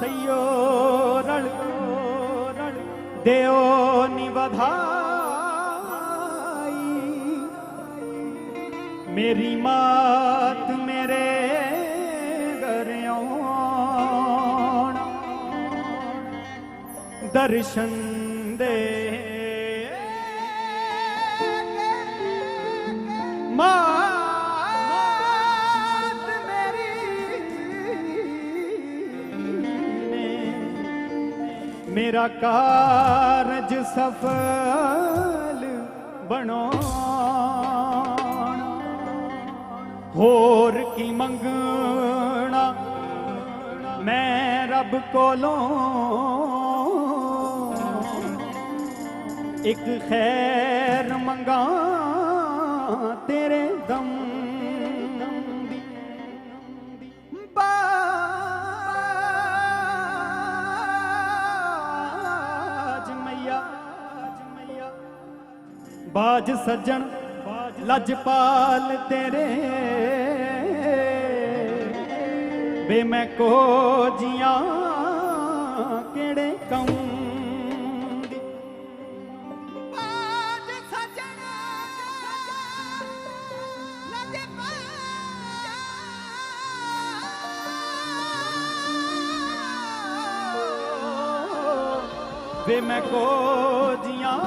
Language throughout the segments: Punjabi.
સૈયો રણકો દેવોની વધાઈ મેરી માત મેરે દર્શન ਮੇਰਾ ਕਾਰਜ ਸਫਲ ਬਣੋ ਹੋਰ ਕੀ ਮੰਗਣਾ? ਮੈਂ ਰੱਬ ਕੋਲੋਂ ਇੱਕ ਖੈਰ ਮੰਗਾ ਤੇਰੇ ਦਮ ਬਾਜ ਸੱਜਣ ਲਜਪਾਲ ਤੇਰੇ। ਬੇ ਮੈਂ ਕੋ ਜੀਆਂ ਕਿਹੜੇ ਕਉਂ ਵੇ ਮੈਂ ਕੋਜੀਆਂ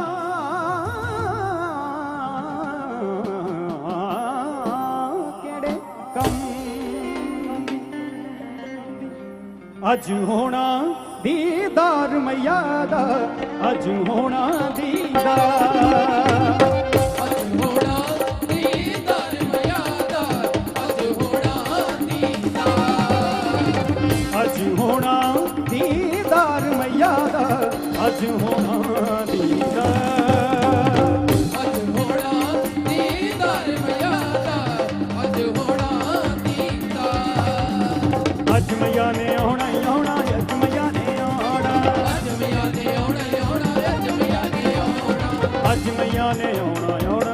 ਅਜ ਹੋਣਾ ਦੀਦਾਰ ਮਈਆ ਦਾ, ਅੱਜ ਹੋਣਾ ਦੀਦਾਰ। ਹੋਣਾ ਦੀਦਾਰ ਮਈਆ ਦਾ, ਅਜ ਹੋਣਾ ਦੀਦਾਰ। ਯਾਨੇ ਹੋਣਾ ਯੋੜਾ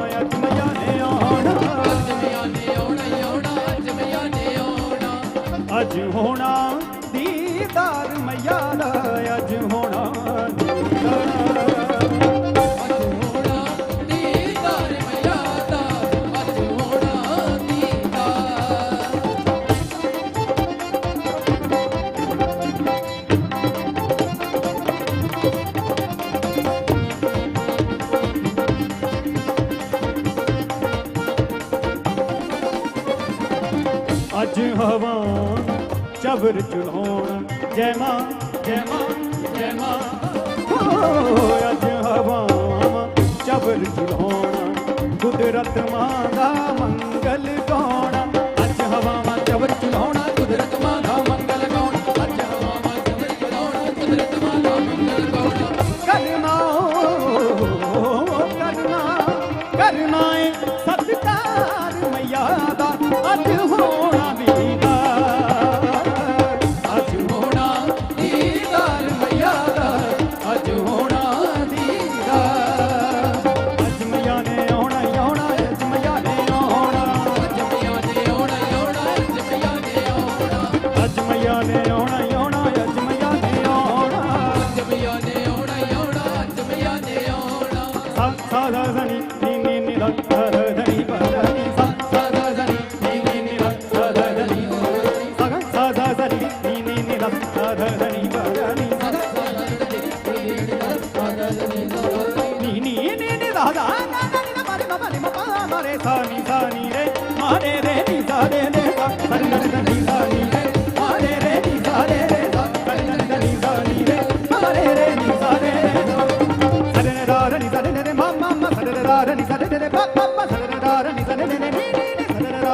ਕਬਰ ਚੜਾਉਣ ਜੈ ਮਾਂ ਜੈ ਮਾਂ ਜੈ ਮਾਂ। ਹੋ ਅੱਜ ਹਵਾਵਾਂ ਚਬਰ ਚੜਾਉਣਾ ਕੁਦਰਤ ਮਾਂ ਦਾ ਮੰਗਲ ਗਾਉਣਾ। ਅੱਜ ਹਵਾਵਾਂ ਚਬਰ ਚੜਾਉਣਾ ਕੁਦਰਤ ਮਾਂ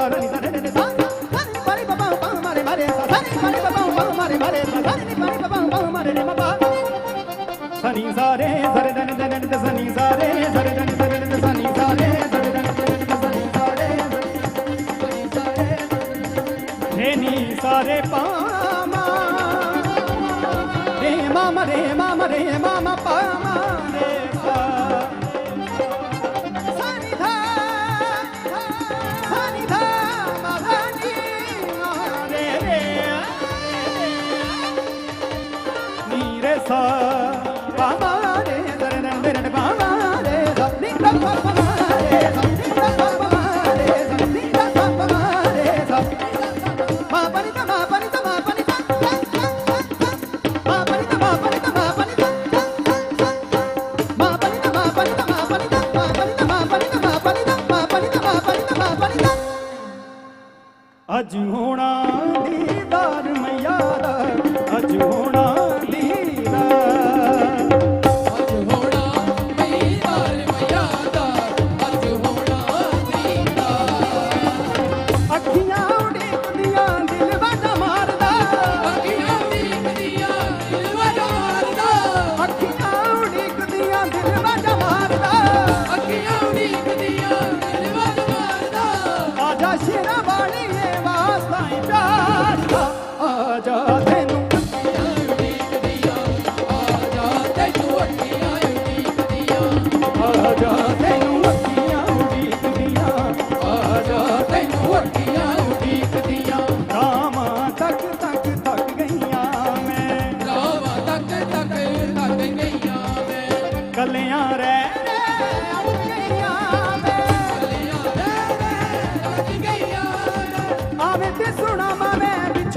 I'm రే పామా రే మామ రే మామ రే మామ పామా రే నీరే సా బాబా రే దరణ బాబా రే నీ ప్రభా ਅੱਜ ਹੋਣਾ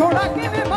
por aquí